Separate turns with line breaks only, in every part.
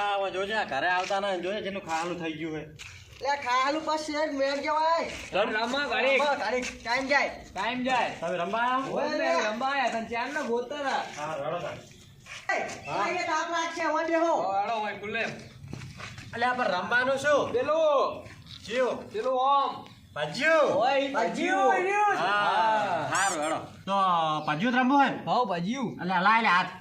અલ્યા જોજે આ ઘરે આવતા ના જોજે જેનું ખાવાનું થઈ ગયું હે
લે ખાલું પછી એક મેળ જવાય
રમવા
ઘરે ઘરે ટાઈમ જાય.
ટાઈમ જાય.
તમે રમવા આવો?
ઓય ને રમવા આયા તને ચાર ના ગોતર
હા રડો તાર.
એ તાપ લાગશે વંડે હો
રડો ઓય ખુલ્લે.
અલ્યા પણ રમવાનું શું?
પેલું.
જીવ.
પેલું ઓમ.
ભજ્યું
ઓય
ભજીયું, ભજીયું.
હા. રડો હેડો તો ભજ્યું જ રમવું હોય હો
ભાવ અલે
અલ્યા લાય હાથ.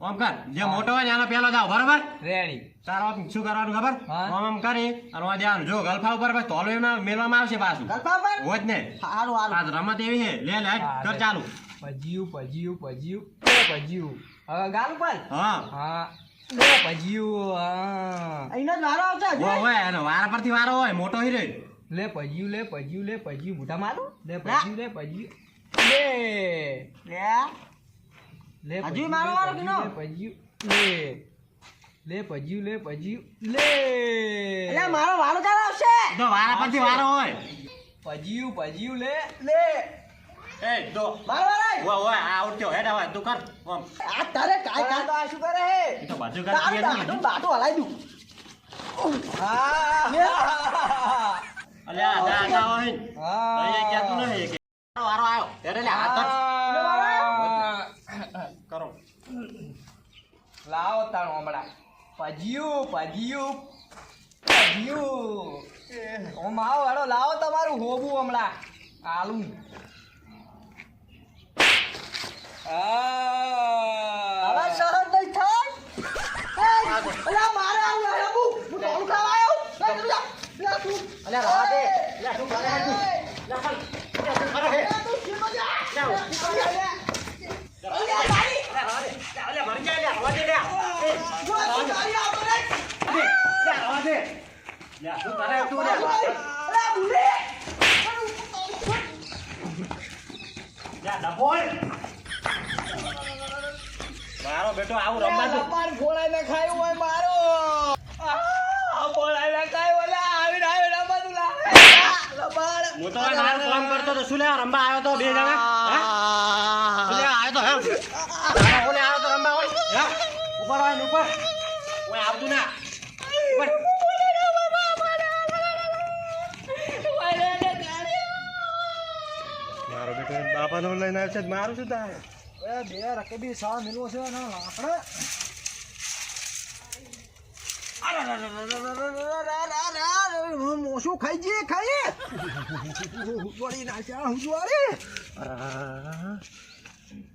ઓમ કર. જે મોટો હોય ને એનો પેલો જાવ બરોબર?
રેડી.
તારો શું કરવાનું ખબર? ઓમ ઓમ કરી અને ઓમ ધ્યાન જો ગલફા ઉપર બસ તોલો એમાં મેલવામાં આવશે પાછું.
ગલફા ઉપર?
હોય જ ને.
હારું હારું.
આજ રમત એવી છે. લે લે કર ચાલુ.
ભજીયું ભજીયું પજીયું ભજીયું હવે ગાલ ઉપર?
હા.
હા. લે ભજીયું હા.
એનો જ વારો આવશે
હોય અને વાર પરથી વારો હોય મોટો હીરો
લે ભજીયું લે ભજીયું લે ભજીયું બુઢા મારું? લે લે. લે.
લે હજુ
ભજીયું,
મારો
લે
વારો કીનો?
લે લે. લે લે ભજીયું લે.
લે મારો વારો ચાલ આવશે.
તો વાર પછી વારો હોય.
ભજીયું ભજીયું લે.
લે.
એ દો
મારો વારો
ઓ હોય આ ઉઠ્યો હેડ હવે તું કર ઓમ
આ તારે કાય કાય તો આ શું કરે હે?
એ તો બાજુ કર
તારું દાઢું બાટો હલાઈ દઉં.
હા.
અલ્યા ના ના હોય
હા.
અહીં કે તું નહીં કે વારો આવ્યો. એટલે હાથ કર. કરો
લાવો તાણ હમણાં. ભજીયું ભજીયું ભજીયું ઓમ આવો હેડો લાવો તમારું હોબું હમણાં. આલું
હવે સહન નહીં થાય? અલા મારે આવું રમુ હું તો ઓળખાવ આવ્યો તું. જા. લે, તું.
તું હેડ કરે હેડ.
તું શીખો જા.
લે,
લે, શીખો જા, લે. અલ્યા, તારી.
લે રવા દે. લે, અલ્યા મરી જાય લે રવા દે લે. એ,
જો, તું તારી આવતો નહીં.
દે. લે રવા દે. લે તું કરે હેડ તું લે.
અલા, ભૂલી.
લે ડબોલ. મારો આવું રમવા દે.
લબાડ ફોડાઈને ખાયું હોય મારો. આ ફોડાઈને ખાયું એટલે આવીને આવીને રમતું લાવે લબાડ
હું તો બહાર ફોન કરતો તો શું લે રમવા આવ્યો તો બે જણા? હે? શું આવ્યો તો હેમ કોને આવ્યો તો રમવા હોય. હે? ઉપર ને ઉપર. ઓય આવતું ના. ઉપર. મારો બેટો બાપાનો લઈને આવ્યો છે મારું શું થાય?
એ બે રકબી સા મિલો છે ને આપણે મોશું ખાઈ જઈએ, ખાઈએ. ઉજવાડી નાખ્યા ઉજવાડી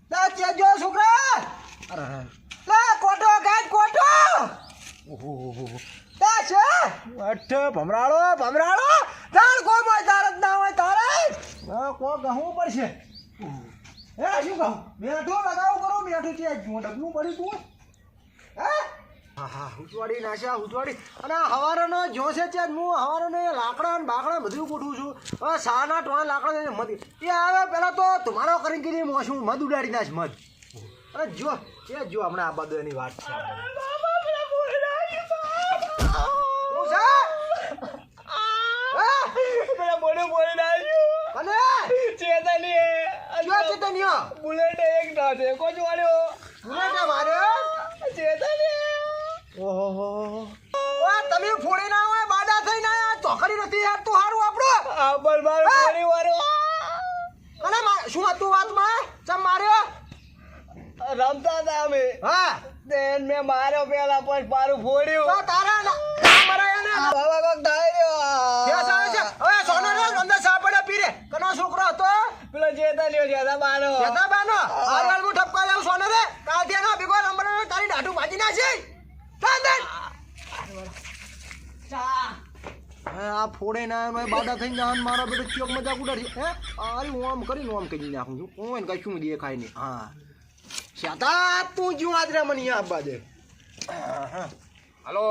તા ચેજો છોકરા. લા, કોટો, ગાય, કોટો. તા છે. અઠ, ભમરાળો ભમરાળો. તાર કોઈ તાર જ ના હોય, તારે. હા કો ગહું પડશે. હે શું કહું? મેઠું લગાવું કરો મેઠું છે ડબલું પડ્યું તું. હે? હા હા ઉચવાડી નાશ્યા ઉચવાડી અને હવારનો જો છે ત્યાં હું હવારનો એ લાકડા અને બાકડા બધું ગોઠવું છું. હવે સાના ટોણે લાકડા મધ એ આવે પહેલાં તો તમારો કરીને કીધી મોશું મધ ઉડાડી નાશ મધ. અરે જો એ જો હમણાં આ બધું એની વાત છે. શું હે?
બોલી નાખ્યું.
અને
ચેતની
જો ચેતન્યો
બુલેટ એક ના ટેકો જોડ્યો
બુલેટે માર્યો
ચેતની
ઓહો ઓય તમે ફોડી ના હોય બાડા થઈને આયા. ચોકડી નથી યાર તું હારું આપણો
આ બરબાર
હે?
ફરી વારો
અને મા- શું હતું વાતમાં? ચમ માર્યો?
રમતા હતા અમે.
હા.
તેન મેં માર્યો પેલા પછી પારું ફોડ્યું.
છે આરવાલ મુ ઠપકા લેવું સોને રે. આ નંબર તારી દાઢું ભાજી નાખી ચાલ દે હે. આ ફોડે ના એનો બાડા થઈને જાન મારા બેટો ચોક મજાક ઉડાડી. હે? આરી હું આમ કરીને હું આમ કહી નાખું છું. કોઈ કશું દેખાય નહીં. હા. શાતા તું જ્યું આદરે મને દે.
હલો.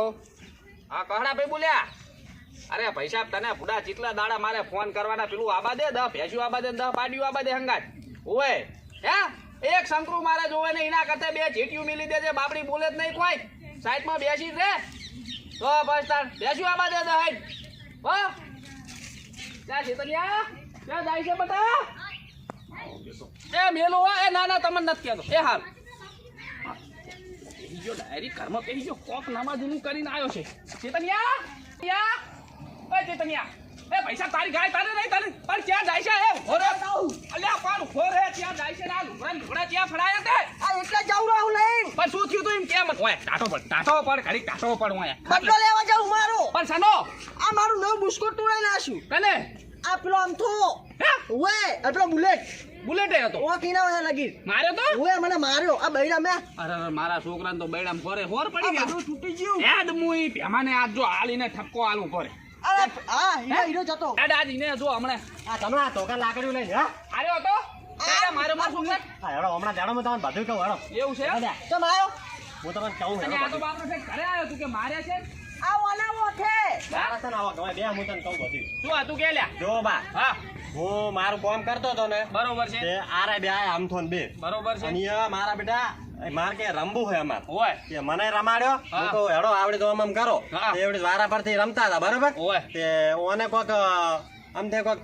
કહડા ભાઈ બોલ્યા? અરે પૈસા તને પુડા ચીટલા દાડા મારે ફોન કરવાના. પેલું આબા દે દહ ભેંસ્યું આબા દે દહ પાડ્યું આબા દે હંગાત. ઓય હે? એક શંકરુ મારે જોવે ને એના કરતા બે ચીટિયું મિલી દેજે બાપડી બોલે જ નહીં કોઈ. સાઈડમાં બેસી રે. તો બસ તાર ભેંસ્યું આબા દે દહ હેડ. હો? ક્યાં ચેતન્યા ક્યાં જાય છે બતા એ મેલો. એ ના ના, તમને નથી કહેતો. એ હાલ.
ડાયરી કર્મ પેહી ગયો કોક નમાજનું કરીને આવ્યો છે. ચેતનિયા યા એ ચેતનિયા એ પૈસા તારી ગાય તારે નહીં તારે પણ ક્યાં જાય છે એ હોરે અલ્યા પણ હોરે ત્યાં જાય છે ના લુગડા લુગડા ત્યાં ફડાયા તે
આ એટલે જાઉં રહું લઈને
પણ શું થયું તું એમ કેમ ઓય ટાટો પડ ટાટો પડ ઘડી ટાટો ઓય.
બદલો લેવા જાઉં મારો.
પણ સનો
આ મારું નવું બુસ્કોટ તોડાઈ નાખ્યું.
કને
આ પેલો
હે?
વે આ બુલેટ.
બુલેટ હતો.
ઓ કીના વાયા લગી
માર્યો તો?
ઓએ મને માર્યો. આ બૈડા મે.
અરે અરે, મારા છોકરાને તો બૈડામ ફોરે હોર પડી ગયા.
તૂટી ગયું.
યાદ મુઈ પેમાને આજ જો હાલીને ઠપકો આલું પડે.
અરે હા હીરો હીરો જતો.
યાદ આજ ઈને જો હમણે.
આ તમે આ ટોકન લાકડીઓ લઈને હા?
આર્યો હતો? મારો મારો
હેડો હમણાં જાણો હું તમને બધું કહું હેડો.
એવું છે.
તો માર્યો.
હું તમને કહું હેડો
આ તો બાપનો છે ઘરે આવ્યો તું કે માર્યા છે?
આ ઓલા
છે ને આવા ગમે બે હું તને કહું બધું
શું હતું કે લ્યા?
જો બા
હા.
હું મારું કામ કરતો હતો ને
બરોબર છે.
આરે બે આમ થોન બે.
બરોબર છે.
અને મારા બેટા માર કે રમવું છે અમાર
ઓય
તે મને રમાડ્યો હું
હા.
હેડો આવડે તો આમ આમ કરો. તે એવડી વારા પરથી રમતા હતા બરોબર
ઓય.
તે ઓને કોક આમ તે કોક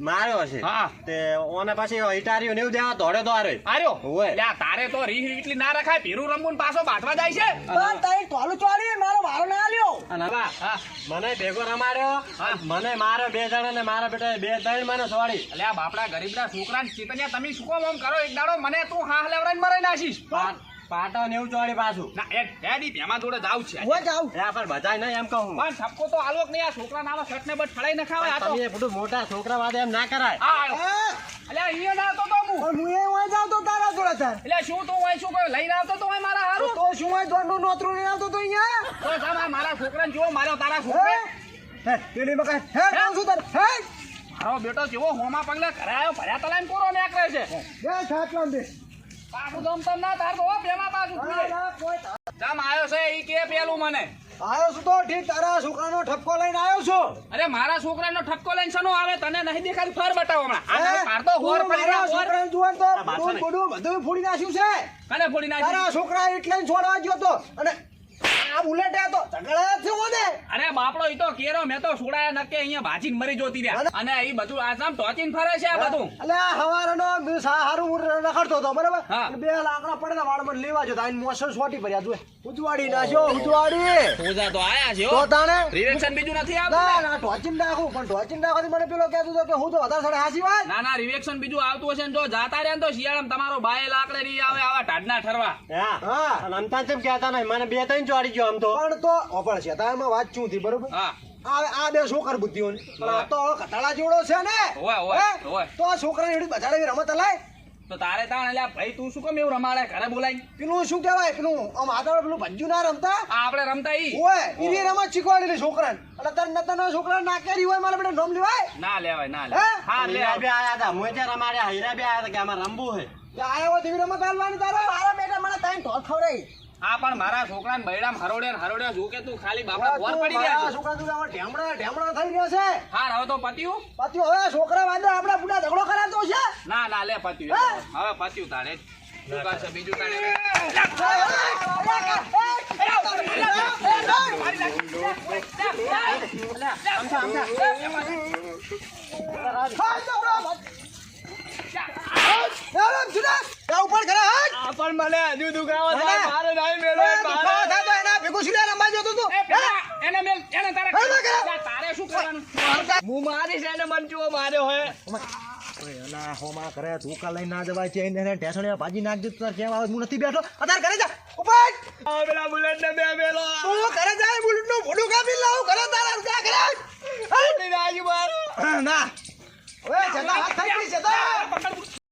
માર્યો છે.
હા.
તે ઓને પછી ઇટારીઓ નેવું દેવા દોડે તો આરે
આર્યો.
ઓય.
લ્યા તારે તો રીહ એટલી ના રખાય પીરું રમવું પાછો બાટવા જાય છે.
પણ તઈ ટોલું ચોડી મારો વારો ના આલ્યો.
અને બા
હા.
મને ભેગો રમાડ્યો. મને મારો બે જણા ને મારા બેટા બે ત્રણ મને સોડી.
અલ્યા બાપડા ગરીબના છોકરાને ચીતન્યા તમે શું કામ કરો? એક દાડો મને તું હા લેવડાઈને મરાઈ નાખીશ.
પાટો નેવું ચોડી પાછું.
ના એ ડેડી ભેમા જોડે જાવ છે.
હું જાઉં
એ પણ બધાય નહીં એમ કહું
પણ ઠપકો તો આલોક નહીં? આ છોકરા ના શર્ટ ને બટ ફળાઈ નખાવે આ તો.
તમે એ બધું મોટા છોકરા વાદે એમ ના કરાય.
એટલે અહીંયા ના આવતો તો હું.
પણ હું એ વાય જાવ તો તારા જોડે થાય
એટલે શું તો હોય શું કોઈ લઈને આવતો તો હોય મારા હારું?
તો શું હોય દોડનું નોતરું લઈને આવતો તો અહીંયા?
તો સાહેબ મારા છોકરાને જેવો માર્યો તારા છોકરે.
હે? પેલી મકા હે કામ શું તાર. હે?
મારો બેટો જેવો હોમા પગલા કરાયો આવ્યો ભર્યા એમ કોરો ને કરે છે.
બે છાટલા દે
પાછું જમ તમ ના તાર બહુ પ્રેમા પાછું
ના, ના, કોઈ તા-
જમ આવ્યો છે ઈ કે પેલું મને.
આવ્યો છું તો ઠીક તારા છોકરાનો ઠપકો લઈને આવ્યો છું.
અરે મારા છોકરાનો ઠપકો લઈને શનો આવે? તને નહીં દેખાડી ફર બતાવો હમણાં. આ માર તો હોર પડી
મારા છોકરાને જુઓ તો
આ
બધું બધું ફોડી નાખ્યું છે.
કને ફોડી નાખ્યું?
તારા છોકરા એટલે છોડવા ગયો તો. અને આ બુલેટ તો ઝઘડા થયો ને.
અરે બાપડો ઈ તો કેરો મેં તો છોડાયા નકે અહીંયા ભાજીને મરી જોતી રહ્યા. અને ઈ બધું આસામ સામ ટોચીને ફરે છે આ બધું.
એટલે હવારનો સારું સા- હું રખડતો હતો બરાબર. બે લાકડા પડે વાળ મને લેવા જતો આઈને મોસમ સોટી પડ્યા તું ઉજવાડી નાખ્યો ઉજવાડી.
પૂજા તો આયા છે
તો તાણે?
રિએક્શન બીજું નથી આવતું
ના
ને?
ના ઢોચીને નાખું પણ ઢોચીને નાખવાથી મને પેલો કહેતો હતો કે હું તો વધારે સાડે હાસી વાત
ના ના રિએક્શન બીજું આવતું હશે ને જો જાતા રહ્યા ને તો શિયાળામાં તમારો બાય લાકડે રી આવે આવા ટાઢના ઠરવા.
હા.
હા.
અને અમતા ચેમ કહેતા નહીં મને બે ત્રણ ચોડી ગયો આમ તો.
પણ તો ઓપણ છે તારમાં વાત શું હતી? બરોબર?
હા.
આ આ બે છોકર બુદ્ધિઓ તો કટાળા જેવડો છે ને? તો આ છોકરા એવડી બજાડે રમત લાય
તો તારે તાણ એટલે ભાઈ તું શું કેમ એવું રમાડે? ઘરે બોલાય.
પેલું શું કહેવાય? પેલું આમ આગળ પેલું ભજ્જુ ના રમતા?
આપણે રમતા ઈ.
ઓય એની રમત શીખવાડેલી છોકરાને. અને તાર નતર છોકરા નાકેરી હોય મારા બેટા નોમ લેવાય?
ના લેવાય ના લે હા લે.
બે આયા હતા. મોય ત્યાં રમાડ્યા હીરા બે આયા હતા કે આમાં રમવું હે
તે આયા હોય તેવી રમત હાલવાની તારે? મારા બેટા મને તાઈ ઢોલ ખવડાવી.
હા પણ મારા છોકરાને બૈડામ હરોડે હરોડે જો કે તું ખાલી બાપડા ભોર પડી ગયા
છોકરા તું આવા ઢેમડા ઢેમડા થઈ રહ્યા છે.
હા હવે તો પત્યું
પાછું હવે છોકરા વાંધો આપડા બુડા ઝઘડો કરાતો છે.
ના ના લે પત્યું
હે?
હવે પત્યું તારે. શું કરશે ખરા તારે પણ મને હજુ દુખાવો થાય મારે નહીં મેળવે
હું
એ પેલા એને મેલ એને તારે
હે, ના કરે.
લા, તારે શું કરવાનું?
હું મારીશ એને મંચુઓ માર્યો હે
હોમા કરે તું કા લઈ ના જવાય છે એને ટેસણે ભાજી નાખજો તાર કેમ આવે હું નથી બેઠો. અત્યારે ઘરે જા. ઉપર
આ પેલા બુલેટ ને બે મેલો.
તું ઘરે જાય બુલેટનું ફોટો કાપી લાવ ઘરે તારા જા ઘરે
આજુ મારો.
ના. જતા હાથ થઈ જતા.